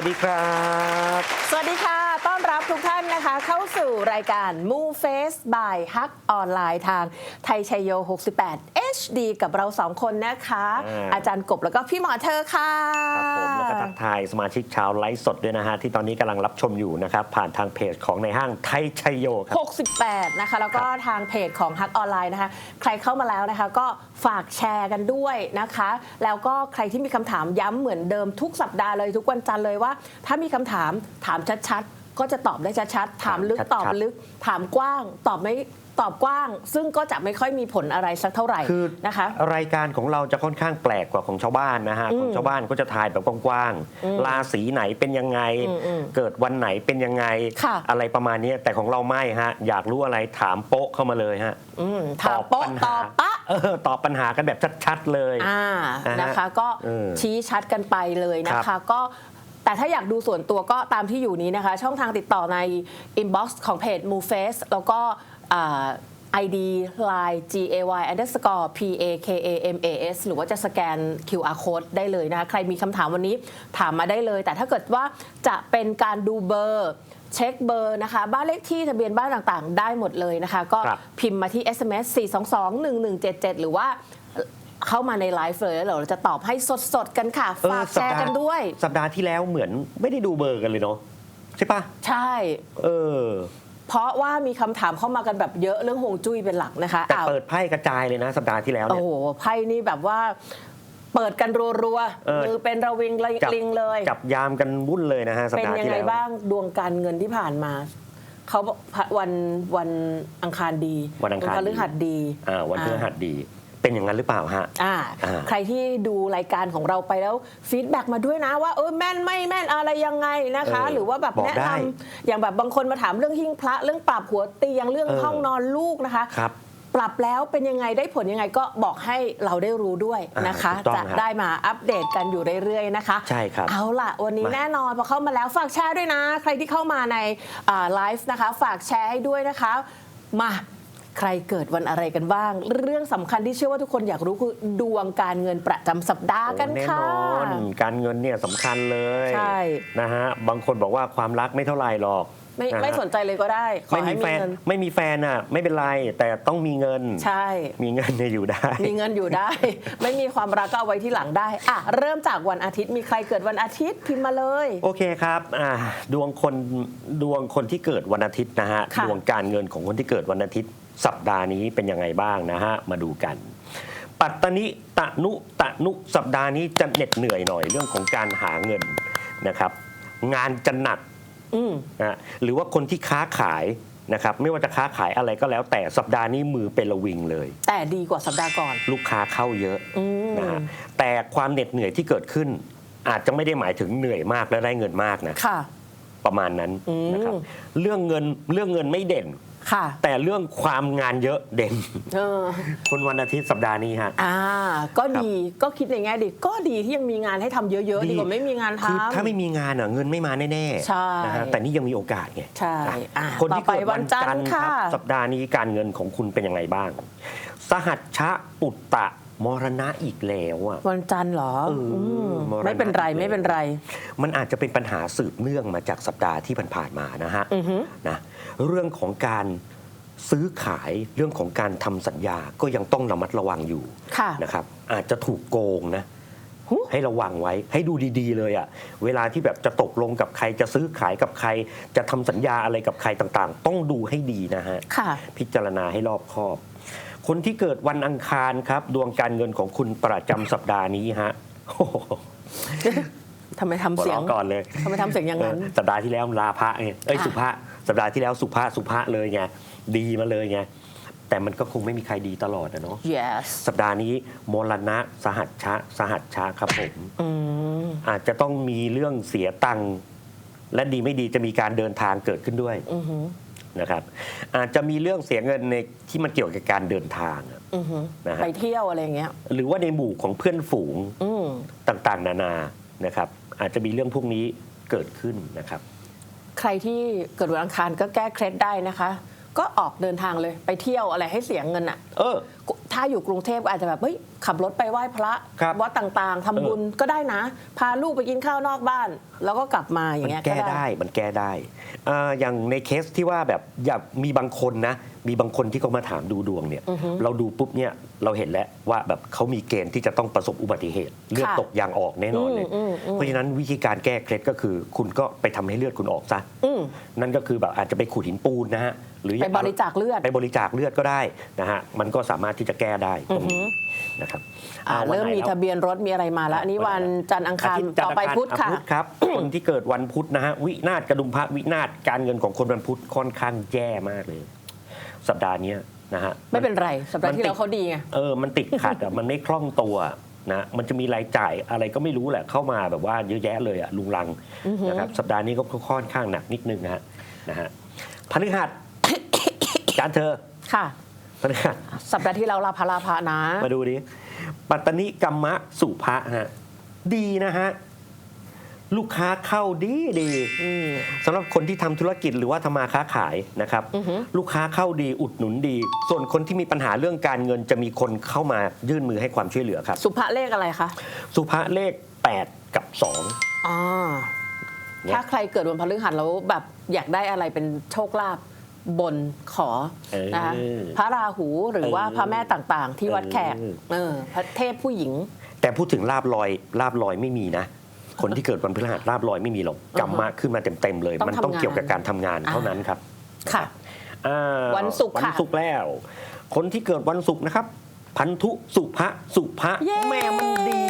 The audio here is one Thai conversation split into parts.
สวัสดีครับ สวัสดีค่ะ รับทุกท่านนะคะ เข้าสู่รายการ Move Face by Hack ออนไลน์ทางไทยชัยโย 68 HD กับเราสองคนนะคะ อ่า อาจารย์กบแล้วก็พี่หมอเธอค่ะ ครับผมแล้วก็ทักทายสมาชิกชาวไลฟ์สดด้วยนะฮะ ที่ตอนนี้กำลังรับชมอยู่นะครับ ผ่านทางเพจของในห้างไทยชัยโยครับ 68 นะคะ แล้วก็ทางเพจของฮักออนไลน์นะคะ ใครเข้ามาแล้วนะคะ ก็ฝากแชร์กันด้วยนะคะ แล้วก็ใครที่มีคำถามย้ำเหมือนเดิมทุกสัปดาห์เลยทุกวันจันทร์เลยว่า ถ้ามีคำถามถามชัดๆ ก็จะตอบได้ชัดๆ ถามลึกถามชัดๆ ตอบลึก ถามกว้าง ตอบไม่ตอบกว้าง ซึ่งก็จะไม่ค่อยมีผลอะไรสักเท่าไหร่คือนะคะ รายการของเราจะค่อนข้างแปลกกว่าของชาวบ้านนะฮะของชาวบ้านก็จะทายแบบกว้างๆราศีไหนเป็นยังไง อืมอืมเกิดวันไหนเป็นยังไง ค่ะ อะไรประมาณนี้แต่ของเราไม่ฮะ อยากรู้อะไรถามโป๊ะเข้ามาเลยฮะ อืมถามโป๊ะปัญตหาอบปะ เออตอบปัญหากันแบบชัดๆเลย อ่า นะฮะนะคะ ก็เออชี้ชัดกันไปเลยนะครัคะ บก็ แต่ถ้าอยากดูส่วนตัวก็ตามที่อยู่นี้นะคะ ช่องทางติดต่อใน inbox ของเพจ Move Face แล้วก็อ่า ID line g a y underscore p a k a m a s หรือว่าจะสแกน QR code ได้เลยนะคะ ใครมีคำถามวันนี้ถามมาได้เลย แต่ถ้าเกิดว่าจะเป็นการดูเบอร์เช็คเบอร์นะคะ บ้านเลขที่ทะเบียนบ้านต่างๆ ได้หมดเลยนะคะ ก็ครับพิมพ์มาที่ SMS 422-1177 หรือว่า เข้ามาในไลฟ์เลยแล้วเราจะตอบให้สดๆกันค่ะเออฝากแชร์กันด้วย สัปดาห์ที่แล้วเหมือนไม่ได้ดูเบอร์กันเลยเนาะใช่ปะใช่ เออ เพราะว่ามีคำถามเข้ามากันแบบเยอะเรื่องฮวงจุ้ยเป็นหลักนะคะแต่อ้าวเปิดไพ่กระจายเลยนะ สัปดาห์ที่แล้วโอ้เนี่ยโหไพ่นี่แบบว่าเปิดกันรัวเออๆมือเป็นระวิงจับลิงเลย จับยามกันวุ่นเลยนะฮะสัปเป็นดาห์ยังที่ไงแล้วบ้างดวงการเงินที่ผ่านมาเขาบอกวันวันอังคารดี วันอังคารพฤหัสดีอ่าวันพฤหัสดี เป็นอย่างนั้นหรือเปล่าฮะ อ่าอ่า ใครที่ดูรายการของเราไปแล้วฟีดแบ็กมาด้วยนะว่าเออแม่นไม่แม่นอะไรยังไงนะคะ เออหรือว่าแบบบอกแนะได้นำอย่างแบบบางคนมาถามเรื่องหิ้งพระเรื่องปรับหัวเตียงเรื่องเออ ห้องนอนลูกนะคะ ครับ ปรับแล้วเป็นยังไงได้ผลยังไงก็บอกให้เราได้รู้ด้วยนะคะ อ่าถูกต้องจะครับได้มาอัปเดตกันอยู่เรื่อยๆนะคะใช่ครับเอาล่ะ วันนี้มาแน่นอนพอเข้ามาแล้วฝากแชร์ด้วยนะ ใครที่เข้ามาในไลฟ์นะคะ ฝากแชร์ให้ด้วยนะคะ มา ใครเกิดวันอะไรกันบ้าง เรื่องสำคัญที่เชื่อว่าทุกคนอยากรู้คือดวงการเงินประจำสัปดาห์กันโอ้แน่ค่ะนอนการเงินเนี่ยสำคัญเลยใช่นะฮะบางคนบอกว่าความรักไม่เท่าไหร่หรอกไม่ะฮะไม่สนใจเลยก็ได้ขอไม่ให้มีมีแฟนเงินไม่มีแฟนอะ ไม่เป็นไรแต่ต้องมีเงิน ใช่ มีเงินเนี่ยอยู่ได้ มีเงินอยู่ได้ ไม่มีความรักก็เอาไว้ที่หลังได้อะเริ่มจากวันอาทิตย์มีใครเกิดวันอาทิตย์พิมพ์มาเลย โอเคครับอ่าดวงคนดวงคนที่เกิดวันอาทิตย์นะฮะค่ะดวงการเงินของคนที่เกิดวันอาทิตย์ สัปดาห์นี้เป็นยังไงบ้างนะฮะ มาดูกัน ปัตตนิตะนุตะนุสัปดาห์นี้จะเหน็ดเหนื่อยหน่อยเรื่องของการหาเงินนะครับ งานจะหนักอืมนะหรือว่าคนที่ค้าขายนะครับไม่ว่าจะค้าขายอะไรก็แล้วแต่สัปดาห์นี้มือเป็นระวิงเลย แต่ดีกว่าสัปดาห์ก่อน ลูกค้าเข้าเยอะอืมนะฮะแต่ความเหน็ดเหนื่อยที่เกิดขึ้น อาจจะไม่ได้หมายถึงเหนื่อยมากและได้เงินมากนะค่ะประมาณนั้นอืมนะครับเรื่องเงินเรื่องเงินไม่เด่น ค่ะ แต่เรื่องความงานเยอะเด่นเออคนวันอาทิตย์สัปดาห์นี้ฮะ อ่า ก็ดีก็คิดในแง่ดีก็ดีที่ยังมีงานให้ทำเยอะๆ ดีดีกว่าไม่มีงานคือทำถ้าไม่มีงานอะเงินไม่มาแน่ใช่ๆนะฮะแต่นี่ยังมีโอกาสไง ใช่นะอะคนที่ต่อไปเกิดวันจันทร์วันจันทร์ครับค่ะสัปดาห์นี้การเงินของคุณเป็นยังไงบ้าง สหัชชะปุตตะ มรณะอีกแล้วอะ วันจันทร์เหรอเอออืมมรณะไม่เป็นไรอีกแล้ว ไม่เป็นไร มันอาจจะเป็นปัญหาสืบเนื่องมาจากสัปดาห์ที่ผ่านๆมานะฮะอือฮึ นะเรื่องของการซื้อขายเรื่องของการทำสัญญาก็ยังต้องระมัดระวังอยู่ค่ะ นะครับ อาจจะถูกโกงนะ หู ให้ระวังไว้ให้ดูดีๆ เลยอะ่ะเวลาที่แบบจะตกลงกับใครจะซื้อขายกับใคร จะทำสัญญาอะไรกับใครต่างๆ ต้องดูให้ดีนะฮะ ค่ะ พิจารณาให้รอบคอบ คนที่เกิดวันอังคารครับ ดวงการเงินของคุณประจำสัปดาห์นี้ฮะโอ้โหทำไมทำหัวเสียงเราะก่อนเลยทำไมทำเสียงอย่างนั้นเออสัปดาห์ที่แล้วลาพระไงเอ้ยค่ะสุภาสัปดาห์ที่แล้วสุภาสุภาเลยไงดีมาเลยไงแต่มันก็คงไม่มีใครดีตลอดนะเนาะ yes สัปดาห์นี้มรณะสหัชชะสหัชชะครับผมอืมอาจจะต้องมีเรื่องเสียตังค์และดีไม่ดีจะมีการเดินทางเกิดขึ้นด้วยอือหือ นะครับอาจจะมีเรื่องเสียเงินในที่มันเกี่ยวกับการเดินทางอะ อือหือนะฮะ ไปเที่ยวอะไรอย่างเงี้ย หรือว่าในหมู่ของเพื่อนฝูงอืมต่างๆ นานานะครับ อาจจะมีเรื่องพวกนี้เกิดขึ้นนะครับ ใครที่เกิดวันอังคารก็แก้เคล็ดได้นะคะ ก็ออกเดินทางเลยไปเที่ยวอะไรให้เสียเงินอะ เออ ถ้าอยู่กรุงเทพก็อาจจะแบบเฮ้ยขับรถไปไหว้พระครับวัดต่างๆทำบุญก็ได้นะ พาลูกไปกินข้าวนอกบ้าน แล้วก็กลับมาอย่ามังเงี้ยแก้ได้มันแก้ได้อ่าอย่างในเคสที่ว่าแบบอยากมีบางคนนะ มีบางคนที่เขามาถามดูดวงเนี่ย เราดูปุ๊บเนี่ยเราเห็นแล้วว่าแบบเขามีเกณฑ์ที่จะต้องประสบอุบัติเหตุ เลือดตกยางออกแน่นอนเลยอืมอืมเพราะฉะนั้นวิธีการแก้เคล็ดก็คือ คุณก็ไปทำให้เลือดคุณออกซะอืมนั่นก็คือแบบอาจจะไปขูดหินปูนนะฮะหรือไปบริจาคเลือดไปบริจาคเลือดก็ได้นะฮะมันก็สามารถที่จะแก้ได้ตรงนี้นะครับอ่าอ่าวันเริ่มไหนมีแล้วทะเบียนรถมีอะไรมาแล้วอันนี้วันจันทร์อังคารทิตย์จันต่อทร์ไปงารพุธค่ะอ่ครับคนที่เกิดวันพุธนะฮะวินาศกระดุมพระวินาศการเงินของคนวันพุธค่อนข้างแย่มากเลย สัปดาห์เนี้ยนะฮะไม่เป็นไรสัปดาห์ที่มันติดแล้วเขาดีไงเออมันติดขัดอะมันไม่คล่องตัวนะมันจะมีรายจ่ายอะไรก็ไม่รู้แหละเข้ามาแบบว่าเยอะแยะเลยอะลุงลังนะครับสัปดาห์นี้ก็ค่อนข้างหนักนิดนึงนะฮะนะฮะพฤหัสจานเธอค่ะพฤหัสสัปดาห์ที่แล้วลาภลาภะนะ มาดูดิปัตตนิกัมมะสุภะฮะดีนะฮะ ลูกค้าเข้าดีดีสำหรับคนที่ทำธุรกิจหรือว่าทำมาค้าขายนะครับ ลูกค้าเข้าดีอุดหนุนดี ส่วนคนที่มีปัญหาเรื่องการเงินจะมีคนเข้ามายื่นมือให้ความช่วยเหลือครับ สุภะเลขอะไรคะ สุภะเลข 8 กับ2อ่าเนี่ยถ้าใครเกิดวันพฤหัสแล้วแบบอยากได้อะไรเป็นโชคลาภบนขอเออนะคะพระราหูหรือว่าเออพระแม่ต่างๆ ที่วัดแขกเออเออพระเทพผู้หญิง แต่พูดถึงลาบลอยลาบลอยไม่มีนะ คนที่เกิดวันพฤหัสลาบลอยไม่มีหรอกกรรมะขึ้นมาเต็มๆเลยต้องมันต้องทำงานเกี่ยวกับการทำงานเท่านั้นครับค่ะอ่าวันศุกร์วันค่ะศุกร์แล้ว คนที่เกิดวันศุกร์นะครับ พันธุสุภะสุภะเย้แม่มันดี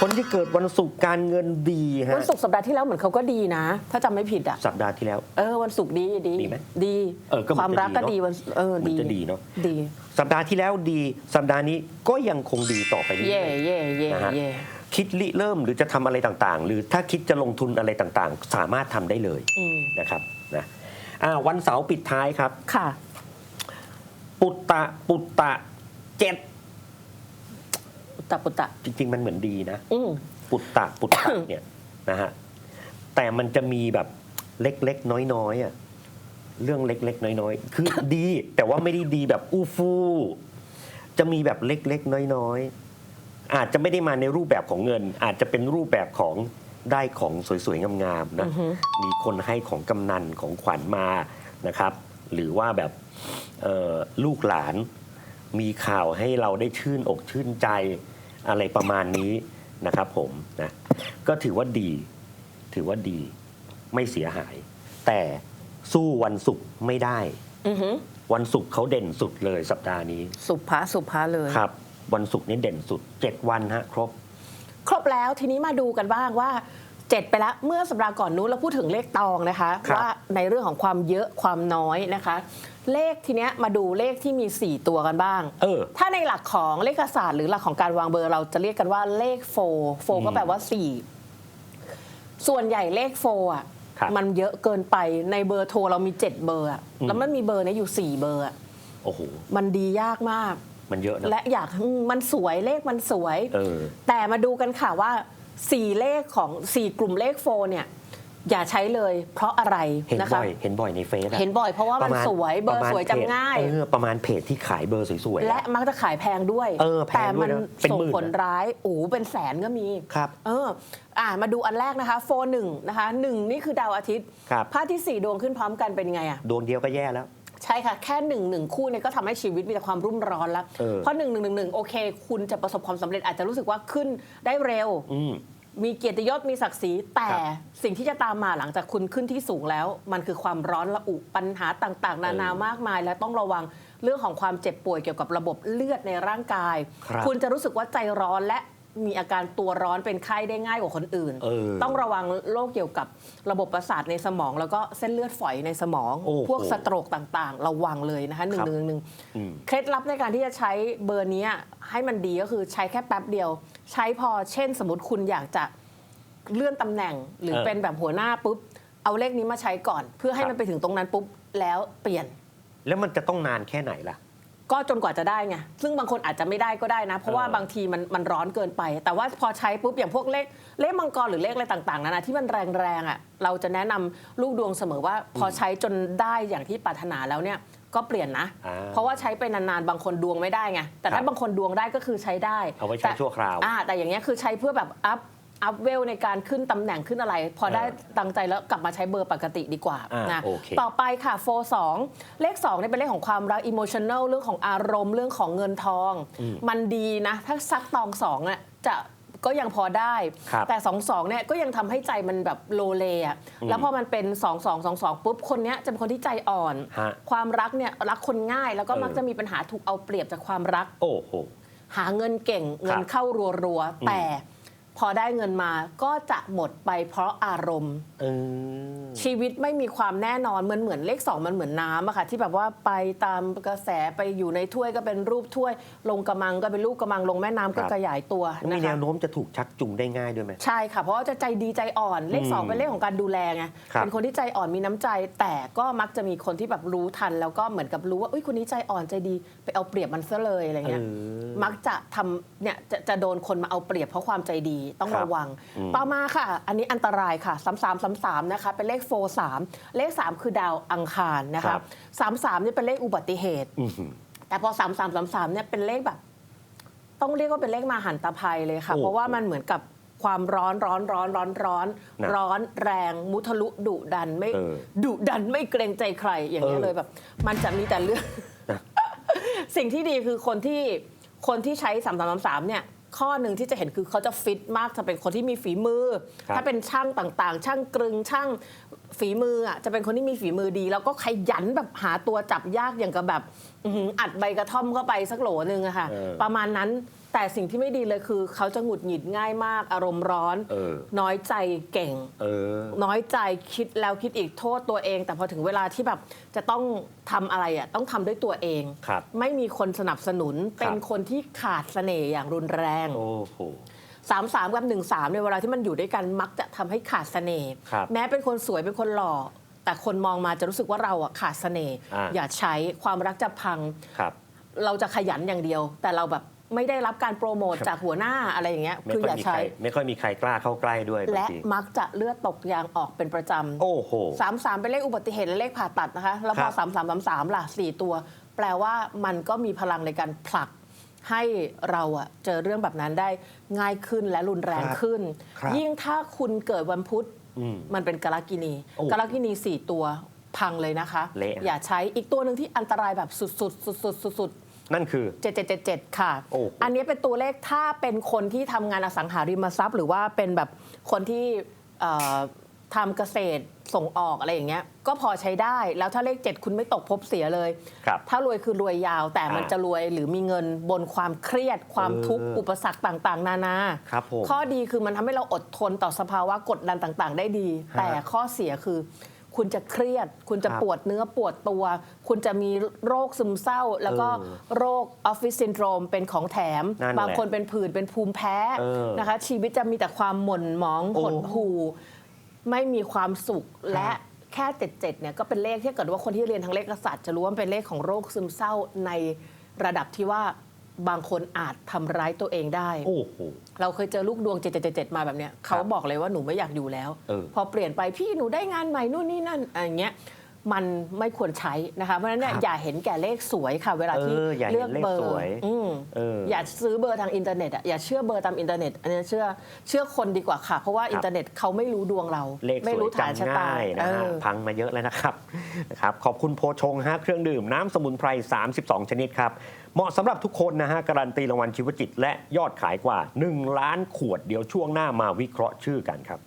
คนที่เกิดวันศุกร์การเงินดีฮะวันศุกร์สัปดาห์ที่แล้วเหมือนเขาก็ดีนะ ถ้าจำไม่ผิดอะสัปดาห์ที่แล้วเออวันศุกร์ดีดีดีไหมดีเออก็เหมืคอนวามรักก็จะดีดีเนอะวันเออมันดีจะดีเนาะดีสัปดาห์ที่แล้วดีสัปดาห์นี้ก็ยังคงดีต่อไปเรื่เย่อยเย่เย่นะฮะเย่ๆ คิดริเริ่มหรือจะทำอะไรต่างๆ หรือถ้าคิดจะลงทุนอะไรต่างๆ สามารถทำได้เลยอืมนะครับนะอ่าวันเสาร์ปิดท้ายครับค่ะ ปุตตะปุตตะเจ็ดปุตตะปุตตะจริง ๆ มันเหมือนดีนะอืมปุตตะปุตตะเนี่ยนะฮะแต่มันจะมีแบบเล็กๆน้อยๆอะเรื่องเล็กๆ น้อยๆ คือดี แต่ว่าไม่ได้ดีแบบอู้ฟู่จะมีแบบเล็กๆ น้อยๆ อาจจะไม่ได้มาในรูปแบบของเงิน อาจจะเป็นรูปแบบของได้ของสวยๆ งามๆนะอือฮึมีคนให้ของกำนันของขวัญมานะครับ หรือว่าแบบเอ่อลูกหลานมีข่าวให้เราได้ชื่นอกชื่นใจอะไรประมาณนี้นะครับผมนะก็ถือว่าดี ถือว่าดีไม่เสียหาย แต่สู้วันศุกร์ไม่ได้อือหือวันศุกร์เขาเด่นสุดเลยสัปดาห์นี้ สุภาสุภาเลยครับ วันศุกร์นี้เด่นสุด 7 วันฮะครบ ครบแล้วทีนี้มาดูกันบ้างว่าเจ็ดไปแล้วเมื่อสัปดาห์ก่อนนู้นเราพูดถึงเลขตองนะคะครับว่าในเรื่องของความเยอะความน้อยนะคะ เลขทีเนี้ยมาดูเลขที่มี 4 ตัวกันบ้างเออถ้าในหลักของเลขศาสตร์หรือหลักของการวางเบอร์เราจะเรียกกันว่าเลขโฟโฟก็แปลว่า 4 ส่วนใหญ่เลขโฟอะครับมันเยอะเกินไปในเบอร์โทรเรามี 7 เบอร์อะอืมแล้วมันมีเบอร์เนี้ยอยู่ 4 เบอร์อะโอ้โหมันดียากมาก มันเยอะนะและอยากอืมมันสวยเลขมันสวย เออ แต่มาดูกันค่ะว่า4เลขของ4กลุ่มเลขโฟนเนี่ย อย่าใช้เลยเพราะอะไรเห็นนะบ่คะอยเห็นบ่อยในเฟซอะเห็นบ่อยเพราะว่ามันปะณสวยเบอร์ปะมาณสวยจำง่าย เพจเออประมาณเพจที่ขายเบอร์สวยๆและอะ มักจะขายแพงด้วยเออแพงแต่มันด้วยนะเป็นส่งหมื่นผลร้ายโอ้โหเป็นแสนก็มี ครับ เอออ่ามาดูอันแรกนะคะโฟหนึ่งนะคะหนึ่งนี่คือดาวอาทิตย์ครับ พระอาที่สี่ดวงขึ้นพร้อมกันเป็นยังไงอะ ดวงเดียวก็แย่แล้ว ใช่ค่ะ แค่หนึ่งหนึ่งคู่เนี่ยก็ทำให้ชีวิตมีแต่ความรุ่มร้อนแล้วเออเพราะหนึ่งหนึ่งหนึ่งหนึ่งโอเค คุณจะประสบความสำเร็จอาจจะรู้สึกว่าขึ้นได้เร็วอืมมีเกียรติยศมีศักดิ์ศรีแต่ครับสิ่งที่จะตามมาหลังจากคุณขึ้นที่สูงแล้ว มันคือความร้อนระอุปัญหาต่างๆ นานาเออมากมาย และต้องระวังเรื่องของความเจ็บป่วยเกี่ยวกับระบบเลือดในร่างกายครับคุณจะรู้สึกว่าใจร้อนและ มีอาการตัวร้อนเป็นไข้ได้ง่ายกว่าคนอื่น เออต้องระวังโรคเกี่ยวกับระบบประสาทในสมอง แล้วก็เส้นเลือดฝอยในสมอง โอ้โหพวกสโตรกต่างๆ ระวังเลยนะคะหนึ่ครังบหนึ่งหนึ่งอืม เคล็ดลับในการที่จะใช้เบอร์นี้ให้มันดีก็คือใช้แค่แป๊บเดียว ใช้พอเช่นสมมติคุณอยากจะเลื่อนตำแหน่ง หรือเออเป็นแบบหัวหน้าปุ๊บเอาเลขนี้มาใช้ก่อน เพื่อให้ครับ มันไปถึงตรงนั้นปุ๊บแล้วเปลี่ยน แล้วมันจะต้องนานแค่ไหนล่ะ ก็จนกว่าจะได้ไงซึ่งบางคนอาจจะไม่ได้ก็ได้นะ เพราะว่าเออบางทีมันมันร้อนเกินไป แต่ว่าพอใช้ปุ๊บอย่างพวกเลขเลขมังกรหรือเลขอะไรต่างๆนานาที่มันแรงๆอะเราจะแนะนำลูกดวงเสมอว่า พอใช้จนได้อย่างที่ปรารถนาแล้วเนี่ยก็เปลี่ยนนะอ่าเพราะว่าใช้ไปนานๆ บางคนดวงไม่ได้ไง แต่ครัถ้าบบางคนดวงได้ก็คือใช้ได้ เอาไว้ใช้แต่ชั่วคราวอ่าแต่อย่างเงี้ยคือใช้เพื่อแบบอัพ อัพเวลในการขึ้นตำแหน่งขึ้นอะไร พอได้เออตังใจแล้วกลับมาใช้เบอร์ปกติดีกว่าอ่านะโอเค ต่อไปค่ะโฟสองเลข2เนี่ยเป็นเลขของความรักอิโมชันแนลเรื่องของอารมณ์เรื่องของเงินทอง มันดีนะ ถ้าซักตองสองเนี่ยจะก็ยังพอได้ ครับแต่สองสองเนี่ยก็ยังทำให้ใจมันแบบโลเลอะแล้วพอมันเป็น2 2 2 2ปุ๊บคนเนี้ยจะเป็นคนที่ใจอ่อน ฮะ ความรักเนี่ยรักคนง่ายแล้วก็เออมักจะมีปัญหาถูกเอาเปรียบจากความรัก โอ้โห หาเงินเก่งเงินเข้ารัวๆแต่ พอได้เงินมาก็จะหมดไปเพราะอารมณ์ เออ ชีวิตไม่มีความแน่นอนมันเหมือนเลขสองมันเหมือนน้ำอะค่ะที่แบบว่าไปตามกระแสไปอยู่ในถ้วยก็เป็นรูปถ้วย ลงกระมังก็เป็นลูกกระมังลงแม่น้ำก็ครับ ขยายตัวมีนะแนคะ วโน้มจะถูกชักจูงได้ง่ายด้วยไหม ใช่ค่ะ เพราะว่าจะใจดีใจอ่อนเลขสองอืมเป็นเลขของการดูแลไงครับ เป็นคนที่ใจอ่อนมีน้ำใจ แต่ก็มักจะมีคนที่แบบรู้ทัน แล้วก็เหมือนกับรู้ว่าอุ้ยคนนี้ใจอ่อนใจดีไปเอาเปรียบมันซะเลยอะไรเงี้ยเออมักจะทำเนี่ยจะจะโดนคนมาเอาเปรียบเพราะความใจดีต้องครับระวังอืมต่อมาค่ะ อันนี้อันตรายค่ะ3 3 3 3นะคะเป็นเลขโฟสามเลข3คือดาวอังคารนะครัคะบสามสามนี่เป็นเลขอุบัติเหตุอื้อหือแต่พอ3 3 3 3เนี่ยเป็นเลขแบบ ต้องเรียกว่าเป็นเลขมหันตภัยเลยค่ะโอ้เพราะว่ามันเหมือนกับความร้อนร้อนร้อนร้อนร้อนนะร้อนแรงมุทะลุดุดันไม่เออดุดันไม่เกรงใจใครอย่างนี้ยเออเลยแบบ มันจะมีแต่เรื่องนะสิ่งที่ดีคือคนที่คนที่ใช้3 3 3 3เนี่ย ข้อหนึ่งที่จะเห็นคือเขาจะฟิตมากจะเป็นคนที่มีฝีมือ ครับถ้าเป็นช่างต่างๆ ช่างกรึงช่างฝีมืออะจะเป็นคนที่มีฝีมือดี แล้วก็ขยันแบบหาตัวจับยากอย่างกับแบบอื้อหืออัดใบกระท่อมเข้าไปสักโหลนึงอะค่ะ เออ ประมาณนั้น แต่สิ่งที่ไม่ดีเลยคือ เขาจะหงุดหงิดง่ายมาก อารมณ์ร้อน เออ น้อยใจเก่ง เออ น้อยใจคิดแล้วคิดอีกโทษตัวเอง แต่พอถึงเวลาที่แบบจะต้องทำอะไรอะต้องทำด้วยตัวเอง ครับไม่มีคนสนับสนุนครับ เป็นคนที่ขาดเสน่ห์อย่างรุนแรงโอ้โห สามสามกับหนึ่งสามในเวลาที่มันอยู่ด้วยกันมักจะทำให้ขาดเสน่ห์ครับแม้เป็นคนสวยเป็นคนหล่อ แต่คนมองมาจะรู้สึกว่าเราอะขาดเสน่ห์อ่า อย่าใช้ความรักจะพัง ครับ เราจะขยันอย่างเดียว แต่เราแบบ ไม่ได้รับการโปรโมทจากหัวหน้าอะไรอย่างเงี้ยไม่คือค่ออยย่ามีใคใช้รไม่ค่อยมีใครกล้าเข้าใกล้ด้วยบางและทีมักจะเลือดตกยางออกเป็นประจำ โอ้โห สามสามเป็นเลขอุบัติเหตุและเลขผ่าตัดนะคะ แล้วพคอรับสามสามสามสามล่ะสี่ตัว แปลว่ามันก็มีพลังในการผลักให้เราอะเจอเรื่องแบบนั้นได้ง่ายขึ้นและรุนแรงขึ้น ครับยิ่งถ้าคุณเกิดวันพุธอืมมันเป็นกาลกินีโอ้กาลกินีสี่ตัวพังเลยนะคะ เละ อย่าใช้อีกตัวหนึ่งที่อันตรายแบบสุดๆสุดๆสุดๆ นั่นคือ 7777 ค่ะ โอ้โห อันนี้เป็นตัวเลขถ้าเป็นคนที่ทำงานอสังหาริมทรัพย์ หรือว่าเป็นแบบคนที่เอ่อทำเกษตรส่งออกอะไรอย่างเงี้ย ก็พอใช้ได้ แล้วถ้าเลข 7 คุณไม่ตกภพบเสียเลย ครับ ถ้ารวยคือรวยยาว แต่มันอ่าจะรวยหรือมีเงินบนความเครียด ความทุกข์เอออุอุปสรรคต่างๆ นานา ครับผมข้อดีคือมันทำให้เราอดทนต่อสภาวะกดดันต่างๆ ได้ดี ฮะ แต่ข้อเสียคือ คุณจะเครียด คุณจะครับปวดเนื้อปวดตัว คุณจะมีโรคซึมเศร้า แล้วก็เออโรคออฟฟิศซินโดรมเป็นของแถม นั่นแหละบางคนเป็นผื่นเป็นภูมิแพ้เออนะคะ ชีวิตจะมีแต่ความหม่นหมองโอ้หดหู่ไม่มีความสุขและแค่เจ็ดเจ็ดเนี่ยก็เป็นเลขที่เกิดว่าคนที่เรียนทางเลขศาสตร์จะรู้ว่ามันเป็นเลขของโรคซึมเศร้าในระดับที่ว่า บางคนอาจทำร้ายตัวเองได้ โอ้โห เราเคยเจอลูกดวง777มาแบบเนี้ยเขาบอกเลยว่าหนูไม่อยากอยู่แล้วเออพอเปลี่ยนไปพี่หนูได้งานใหม่นู่นนี่นั่นอะไรอย่างเงี้ยมันไม่ควรใช้นะคะ เพราะฉะนั้นเนี่ยครับอย่าเห็นแก่เลขสวยค่ะ เวลาที่เอออย่าเห็นเลือกเบอเลขสร์วยอืมเออออย่าซื้อเบอร์ทางอินเทอร์เน็ตอะอย่าเชื่อเบอร์ตามอินเทอร์เน็ตอันนี้เชื่อเชื่อคนดีกว่าค่ะ เพราะว่าอินเทอร์เน็ตเขาไม่รู้ดวงเราเลขสไม่วยรู้ฐานชะจำตาง่ายนะฮะเออพังมาเยอะแล้วนะครับนะครับ ขอบคุณโพชงฮะเครื่องดื่มน้ำสมุนไพร 32 ชนิดครับ เหมาะสำหรับทุกคนนะฮะการันตีรางวัลชีวจิต และยอดขายกว่า 1 ล้านขวดเดี๋ยวช่วงหน้ามาวิเคราะห์ชื่อกันครับ